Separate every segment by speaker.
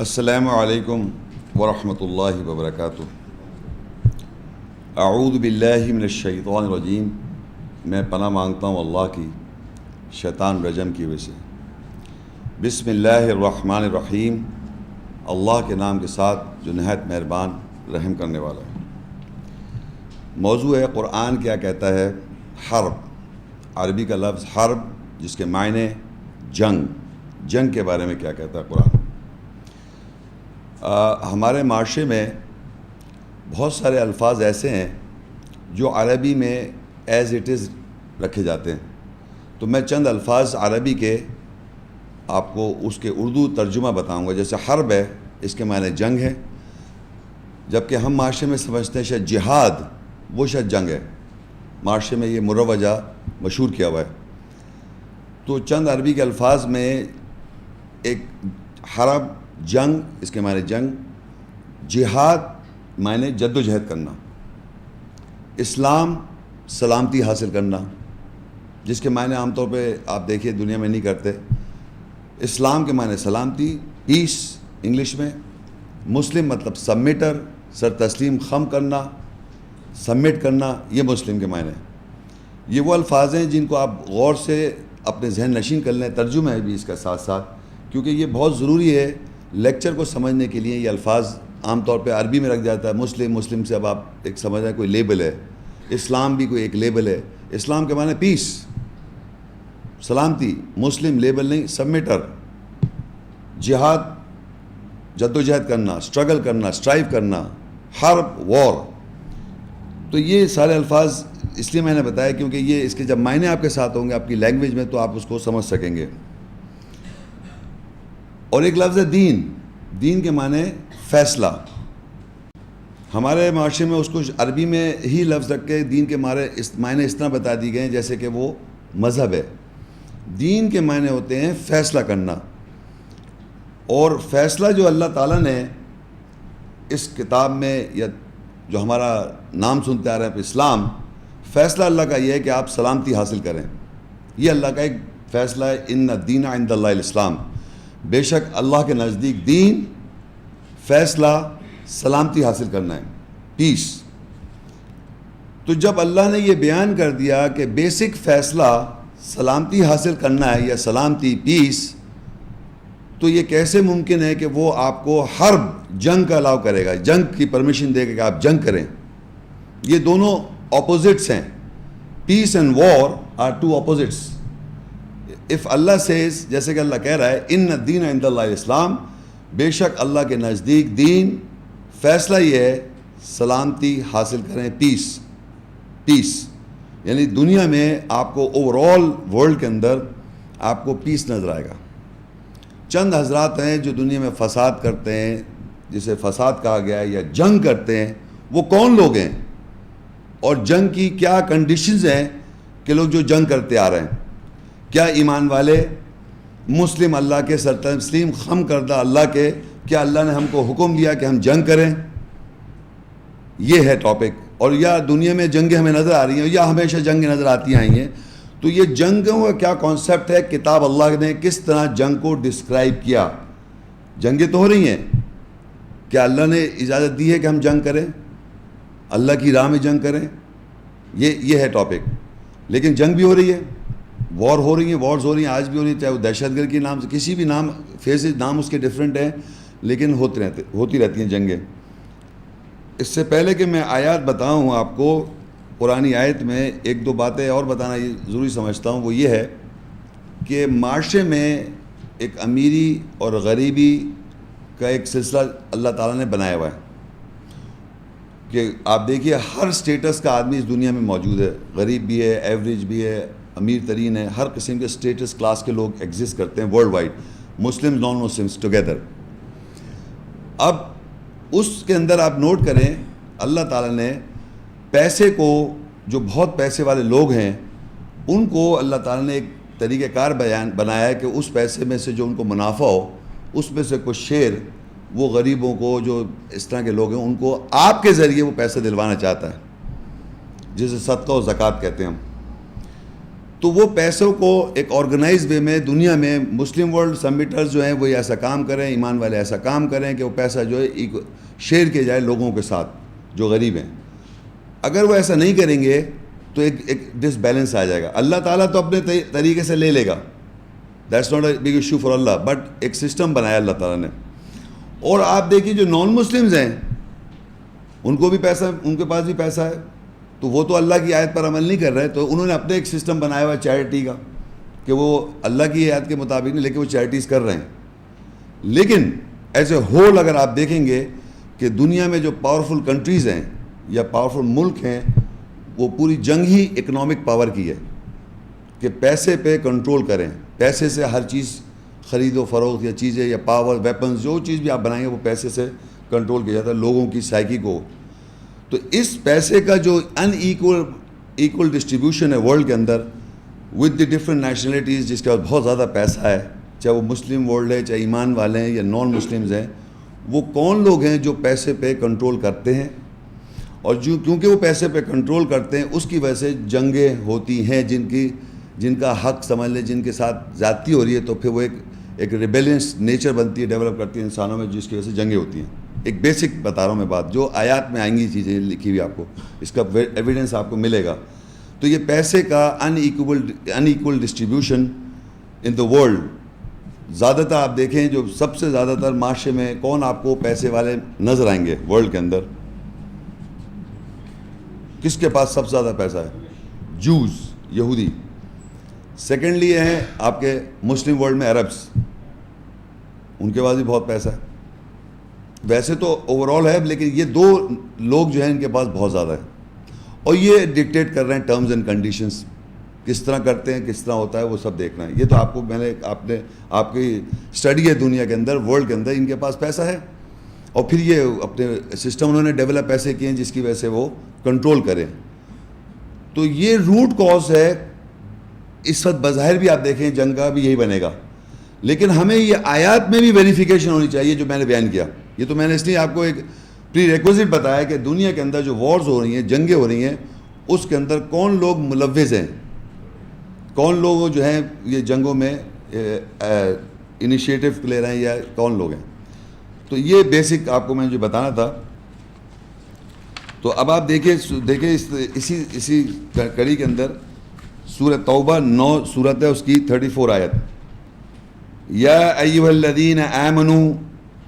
Speaker 1: असलकम वरहमतुल्लाहि वबरकातुह अऊद बिल्लिमिनशैतवानरजीम मैं पना माँगता हूँ अल्लाह की, शैतान रजम की वजह से। बिसमीम अल्लाह के नाम के साथ जो नहायत मेहरबान, रहम करने वाला है। मौजू है क़ुरान क्या कहता है? हर्ब। अरबी का लफ्ज़ हर्ब, जिसके मायने जंग। जंग के बारे में क्या कहता है कुरान हमारे माशरे में बहुत सारे अल्फाज ऐसे हैं जो अरबी में एज़ इट इज़ रखे जाते हैं। तो मैं चंद अल्फाज अरबी के आपको उसके उर्दू तर्जुमा बताऊँगा। जैसे हर्ब है, इसके मायने जंग है। जबकि हम माशरे में समझते हैं शायद जिहाद, वो शायद जंग है। माशरे में ये मुरवजा मशहूर किया हुआ है। तो चंद अरबी के अल्फाज में एक हरब जंग, इसके मायने जंग, जिहाद, मायने जद्दोजहद करना, इस्लाम, सलामती हासिल करना, जिसके मायने आमतौर पे आप देखिए दुनिया में नहीं करते, इस्लाम के मायने सलामती पीस इंग्लिश में, मुस्लिम मतलब सबमिटर, सर तस्लीम खम करना, सबमिट करना, ये मुस्लिम के मायने। ये वो अल्फाज हैं जिनको आप गौर से अपने जहन नशीन कर लें, तर्जुमा है भी इसका साथ साथ क्योंकि ये बहुत ज़रूरी है लेक्चर को समझने के लिए ये अल्फाज आमतौर पे अरबी में रख जाता है। मुस्लिम मुस्लिम से अब आप एक समझ रहे कोई लेबल है। इस्लाम भी कोई एक लेबल है। इस्लाम के माने पीस सलामती, मुस्लिम लेबल नहीं सबमिटर जिहाद, जद्दोजहद करना स्ट्रगल करना स्ट्राइव करना, हर वॉर तो ये सारे अल्फाज इसलिए मैंने बताया क्योंकि ये इसके जब मायने आपके साथ होंगे, आपकी लैंग्वेज में तो आप उसको समझ सकेंगे। और एक लफ्ज़ है दीन। दीन के माने फ़ैसला। हमारे माशरे में उसको अरबी में ही लफ्ज़ रख के दीन के मारे इस, मायने इस तरह बता दिए गए जैसे कि वो मज़हब है। दीन के मायने होते हैं फ़ैसला करना। और फ़ैसला जो अल्लाह ताला ने इस किताब में या जो हमारा नाम सुनते आ रहे हैं, इस्लाम, फ़ैसला अल्लाह का ये है कि आप सलामती हासिल करें। ये अल्लाह का एक फ़ैसला है इन दीना दीन आइंदल्लाम बेशक अल्लाह के नज़दीक दीन, फ़ैसला, सलामती हासिल करना है। पीस तो जब अल्लाह ने यह बयान कर दिया कि बेसिक फ़ैसला सलामती हासिल करना है या सलामती पीस तो ये कैसे मुमकिन है कि वो आपको हर जंग का अलाव करेगा? जंग की परमिशन देगा कि आप जंग करें। ये दोनों ऑपोजिट्स हैं। Peace and war are two opposites if Allah से जैसे कि अल्लाह कह रहा है इन दीन इस्लाम, बेशक अल्लाह के नज़दीक दीन फैसला ये है, सलामती हासिल करें पीस पीस यानी दुनिया में आपको ओवरऑल वर्ल्ड के अंदर आपको पीस नज़र आएगा। चंद हजरात हैं जो दुनिया में फसाद करते हैं, जिसे फसाद कहा गया है या जंग करते हैं, वो कौन लोग हैं? और जंग की क्या कंडीशंस हैं कि लोग जो जंग करते आ रहे हैं? क्या ईमान वाले मुस्लिम अल्लाह के सर तस्लीम खम करदा अल्लाह के, क्या अल्लाह ने हमको हुक्म दिया कि हम जंग करें? ये है टॉपिक और या दुनिया में जंगें हमें नज़र आ रही हैं, या हमेशा जंगें नज़र आती आई हैं तो ये जंगों का क्या कॉन्सेप्ट है? किताब अल्लाह ने किस तरह जंग को डिस्क्राइब किया? जंगें तो हो रही हैं। क्या अल्लाह ने इजाज़त दी है कि हम जंग करें? अल्लाह की राह में जंग करें? ये ये है टॉपिक लेकिन जंग भी हो रही है। वॉर हो रही हैं वॉर्स हो रही हैं, आज भी हो रही है, चाहे वो दहशतगर्द के नाम से, किसी भी नाम फेसेज नाम उसके डिफरेंट हैं, लेकिन होते रहते, होती रहती हैं जंगें। इससे पहले कि मैं आयात बताऊँ आपको, पुरानी आयत में एक दो बातें और बताना ये ज़रूरी समझता हूँ, वो ये है कि माशरे में एक अमीरी और गरीबी का एक सिलसिला अल्लाह ताला ने बनाया हुआ है। कि आप देखिए, हर स्टेटस का आदमी इस दुनिया में मौजूद है। गरीब भी है एवरेज भी है अमीर तरीन है, हर किस्म के स्टेटस क्लास के लोग एग्जिस्ट करते हैं world wide Muslim non Muslims together अब उसके अंदर आप नोट करें, अल्लाह ताला ने पैसे को, जो बहुत पैसे वाले लोग हैं, उनको अल्लाह ताला ने एक तरीक़ेकार बयान, बनाया है कि उस पैसे में से जो उनको मुनाफा हो उसमें से कुछ शेर, वो गरीबों को, जो इस तरह के लोग हैं, उनको आपके ज़रिए वो पैसे दिलवाना चाहता है। जिसे सदका और ज़क़़त कहते हैं हम। तो वो पैसों को एक ऑर्गेनाइज वे में, दुनिया में मुस्लिम वर्ल्ड सबमिटर्स जो हैं, वो ऐसा काम करें, ईमान वाले ऐसा काम करें कि वो पैसा जो है शेयर किया जाए लोगों के साथ, जो गरीब हैं। अगर वो ऐसा नहीं करेंगे तो एक एक डिसबैलेंस आ जाएगा। अल्लाह ताला तो अपने तरीके से ले लेगा। That's not a big issue for Allah but एक सिस्टम बनाया अल्लाह ताला ने। और आप देखिए जो नॉन मुस्लिम्स हैं, उनको भी पैसा, उनके पास भी पैसा है। तो वो तो अल्लाह की आयत पर अमल नहीं कर रहे तो उन्होंने अपने एक सिस्टम बनाया हुआ चैरिटी का, कि वो अल्लाह की आयत के मुताबिक नहीं, लेकिन वो चैरिटीज़ कर रहे हैं। लेकिन एज ए होल अगर आप देखेंगे, कि दुनिया में जो पावरफुल कंट्रीज़ हैं, या पावरफुल मुल्क हैं, वो पूरी जंग ही इकनॉमिक पावर की है, कि पैसे पे कंट्रोल करें। पैसे से हर चीज़, ख़रीदो, फरोख्त, या चीज़ें, या पावर वेपन्स जो चीज़ भी आप बनाएँगे, वो पैसे से कंट्रोल किया जाता है लोगों की साइकी को। तो इस पैसे का जो अनईक्वल इक्वल डिस्ट्रीब्यूशन है वर्ल्ड के अंदर विद द डिफरेंट नेशनलिटीज़ जिसके पास बहुत ज़्यादा पैसा है, चाहे वो मुस्लिम वर्ल्ड है, चाहे ईमान वाले हैं या नॉन मुस्लिम्स हैं, वो कौन लोग हैं जो पैसे पे कंट्रोल करते हैं? और जो, क्योंकि वो पैसे पे कंट्रोल करते हैं, उसकी वजह से जंगें होती हैं, जिनकी, जिनका हक समझ लें, जिनके साथ ज़्यादती हो रही है तो फिर वो एक एक रिबेलियंस नेचर बनती है डेवलप करती है इंसानों में, जिसकी वजह से जंगें होती हैं। एक बेसिक बता रहा हूँ मैं बात, जो आयात में आएँगी चीज़ें लिखी हुई आपको, इसका एविडेंस आपको मिलेगा। तो ये पैसे का unequal unequal distribution in the world ज़्यादातर आप देखें जो सबसे ज़्यादातर माशरे में कौन आपको पैसे वाले नज़र आएँगे वर्ल्ड के अंदर? किसके पास सबसे ज़्यादा पैसा है? जूस यहूदी। सेकेंडली हैं आपके मुस्लिम वर्ल्ड में अरब्स उनके पास भी बहुत पैसा है। वैसे तो ओवरऑल है, लेकिन ये दो लोग जो हैं, इनके पास बहुत ज़्यादा है। और ये डिक्टेट कर रहे हैं टर्म्स एंड कंडीशंस किस तरह करते हैं, किस तरह होता है, वो सब देखना है। ये तो आपको, मैंने, आपने, आपकी स्टडी है दुनिया के अंदर वर्ल्ड के अंदर, इनके पास पैसा है। और फिर ये अपने सिस्टम उन्होंने डेवलप ऐसे किए हैं, जिसकी वजह से वो कंट्रोल करें। तो ये रूट कॉज है, इस वक्त बाहर भी आप देखें, जंग का भी यही बनेगा। लेकिन हमें ये आयात में भी वेरिफिकेशन होनी चाहिए, जो मैंने बयान किया। ये तो मैंने इसलिए आपको एक प्री रिक्विजिट बताया कि दुनिया के अंदर जो वॉर्स हो रही हैं जंगें हो रही हैं उसके अंदर कौन लोग मुलविज़ हैं? कौन लोग जो हैं ये जंगों में इनिशिएटिव ले रहे हैं या कौन लोग हैं? तो ये बेसिक आपको मैंने जो बताना था। तो अब आप देखिए देखिए इस, इसी इसी कड़ी के अंदर सूरत तौबा नौ सूरत है उसकी थर्टी फोर आयत। या अयुल्लदीन आमनु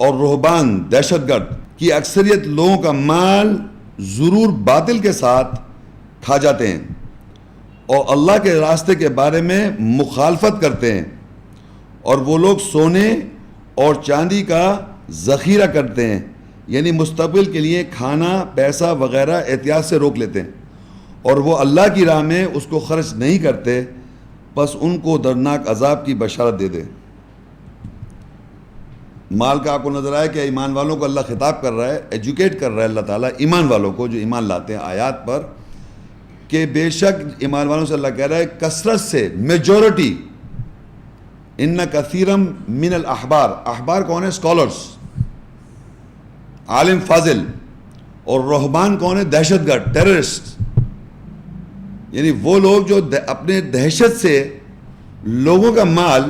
Speaker 1: और रोहबान दहशत गर्द की अक्सरियत लोगों का माल ज़रूर बातिल के साथ खा जाते हैं और अल्लाह के रास्ते के बारे में मुखालफत करते हैं और वो लोग सोने और चांदी का ज़ख़ीरा करते हैं, यानी मुस्तबिल के लिए खाना, पैसा वगैरह एहतियात से रोक लेते हैं। और वो अल्लाह की राह में उसको खर्च नहीं करते, बस उनको दर्दनाक अजाब की बशारत दे दे। माल का आपको नज़र आया कि ईमान वालों को अल्लाह खिताब कर रहा है, एजुकेट कर रहा है अल्लाह ताला ईमान वालों को, जो ईमान लाते हैं आयात पर, कि बेशक ईमान वालों से अल्लाह कह रहा है, कसरत से मेजोरिटी इन कसीरम मिनल अखबार अखबार कौन है? स्कॉलर्स आलिम फाजिल, और रहमान कौन है? दहशत गर्द टेररिस्ट यानी वो लोग जो अपने दहशत से लोगों का माल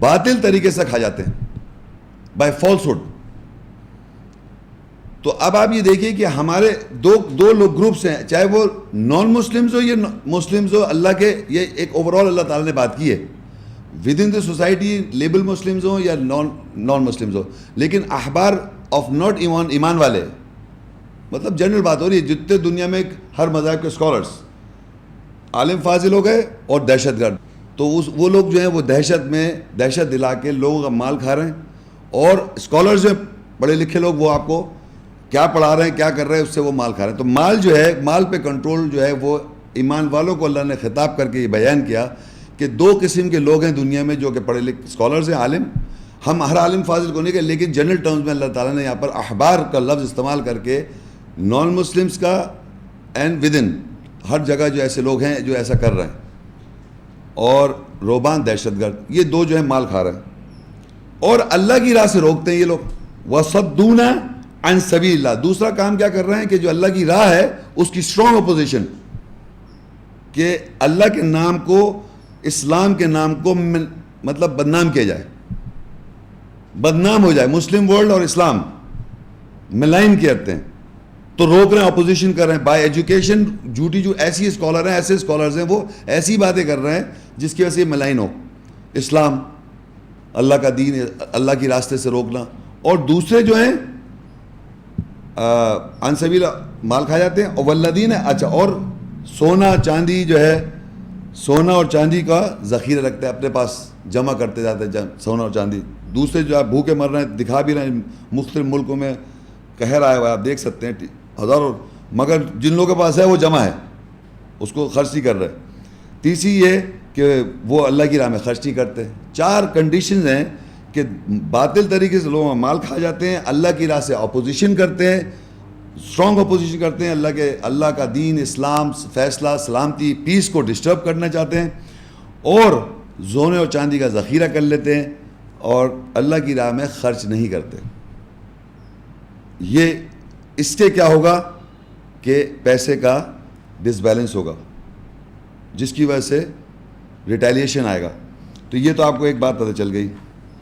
Speaker 1: बातिल तरीके से खा जाते हैं। बाय फॉल्सहुड तो अब आप ये देखिए कि हमारे दो दो लोग ग्रुप्स हैं, चाहे वो नॉन मुस्लिम्स हो या मुस्लिम्स हो, अल्लाह के, ये एक ओवरऑल अल्लाह ताला ने बात की है। Within the society label Muslims हो या नॉन नॉन मुस्लिम्स हो। लेकिन अखबार ऑफ़ नॉट ईमान ईमान वाले मतलब जनरल बात हो रही है, जितने दुनिया में हर मज़हब के स्कॉलर्स आलिम फाजिल हो गए और दहशतगर्द। तो उस, वो लोग जो हैं, वो दहशत में, दहशत दिला के लोगों का माल खा रहे हैं। और स्कॉलर्स जो पढ़े लिखे लोग, वो आपको क्या पढ़ा रहे हैं, क्या कर रहे हैं, उससे वो माल खा रहे हैं। तो माल जो है, माल पे कंट्रोल जो है, वो ईमान वालों को अल्लाह ने ख़िताब करके ये बयान किया कि दो किस्म के लोग हैं दुनिया में जो कि पढ़े लिखे स्कॉलर्स हैं, आलिम। हम हर आलिम फाजिल को नहीं कहें, लेकिन जनरल टर्म्स में अल्लाह ताला ने यहाँ पर अखबार का लफ्ज़ इस्तेमाल करके नॉन मुस्लिम्स का एंड विद इन हर जगह जो ऐसे लोग हैं जो ऐसा कर रहे हैं। और रोबान दहशतगर्द, ये दो जो है, माल खा रहे हैं। और अल्लाह की राह से रोकते हैं ये लोग। वसदूना अन सबील्ला दूसरा काम क्या कर रहे हैं कि जो अल्लाह की राह है, उसकी स्ट्रॉन्ग अपोजिशन कि अल्लाह के नाम को, इस्लाम के नाम को मतलब बदनाम किया जाए। बदनाम हो जाए। मुस्लिम वर्ल्ड और इस्लाम मिलाइन करते हैं। तो रोक रहे हैं अपोजिशन कर रहे हैं। बाय एजुकेशन झूठी जो ऐसी स्कॉलर हैं, ऐसे स्कॉलर्स हैं वो, ऐसी बातें कर रहे हैं जिसकी वजह से मिलाइन हो। इस्लाम अल्लाह का दीन, अल्लाह की रास्ते से रोकना। और दूसरे जो हैं अनसबीला माल खा जाते हैं। और वल्लदीन है अच्छा और सोना, चांदी जो है, सोना और चांदी का ज़ख़ीरा रखते हैं, अपने पास जमा करते जाते हैं सोना और चांदी। दूसरे जो आप भूखे मर रहे हैं, दिखा भी रहे हैं मुख्तलिफ़ मुल्कों में कहर आया हुआ है, आप देख सकते हैं, हज़ारों, मगर जिन लोगों के पास है, वो जमा है, उसको खर्च ही कर रहे हैं। तीसरी ये कि वो अल्लाह की राह में खर्च नहीं करते। चार कंडीशन हैं कि बातिल तरीके से लोग माल खा जाते हैं, अल्लाह की राह से अपोजिशन करते हैं स्ट्रॉन्ग अपोजिशन करते हैं, अल्लाह के, अल्लाह का दीन, इस्लाम, फैसला, सलामती पीस को डिस्टर्ब करना चाहते हैं और जोने और चांदी का ज़ख़ीरा कर लेते हैं और अल्लाह की राह में खर्च नहीं करते। ये इसके क्या होगा कि पैसे का डिसबैलेंस होगा, जिसकी वजह से रिटेलिएशन आएगा। तो ये तो आपको एक बात पता चल गई।